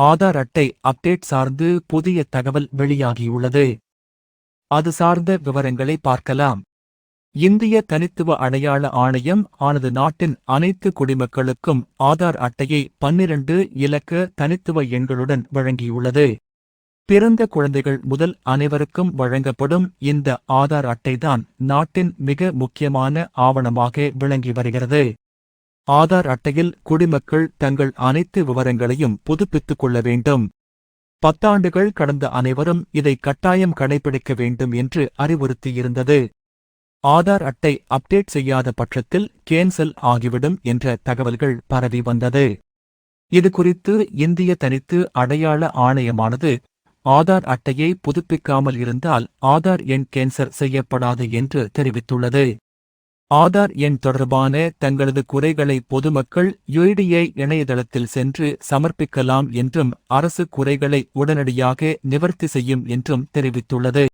ஆதார் அட்டை அப்டேட் சார்ந்து புதிய தகவல் வெளியாகியுள்ளது. அது சார்ந்த விவரங்களை பார்க்கலாம். இந்திய தனித்துவ அடையாள ஆணையம் ஆனது நாட்டின் அனைத்து குடிமக்களுக்கும் ஆதார் அட்டையை பன்னிரண்டு இலக்க தனித்துவ எண்களுடன் வழங்கியுள்ளது. பிறந்த குழந்தைகள் முதல் அனைவருக்கும் வழங்கப்படும் இந்த ஆதார் அட்டைதான் நாட்டின் மிக முக்கியமான ஆவணமாக விளங்கி வருகிறது. ஆதார் அட்டையில் குடிமக்கள் தங்கள் அனைத்து விவரங்களையும் புதுப்பித்துக் கொள்ள வேண்டும். பத்தாண்டுகள் கடந்த அனைவரும் இதை கட்டாயம் கடைபிடிக்க வேண்டும் என்று அறிவுறுத்தியிருந்தது. ஆதார் அட்டை அப்டேட் செய்யாத பட்சத்தில் கேன்சல் ஆகிவிடும் என்ற தகவல்கள் பரவி வந்தது. இதுகுறித்து இந்திய தனித்து அடையாள ஆணையமானது ஆதார் அட்டையை புதுப்பிக்காமல் இருந்தால் ஆதார் எண் கேன்சல் செய்யப்படாது என்று தெரிவித்துள்ளது. ஆதார் எண் தொடர்பான தங்களது குறைகளை பொதுமக்கள் யுஐடிஐ இணையதளத்தில் சென்று சமர்ப்பிக்கலாம் என்றும் அரசு குறைகளை உடனடியாக நிவர்த்தி செய்யும் என்றும் தெரிவித்துள்ளது.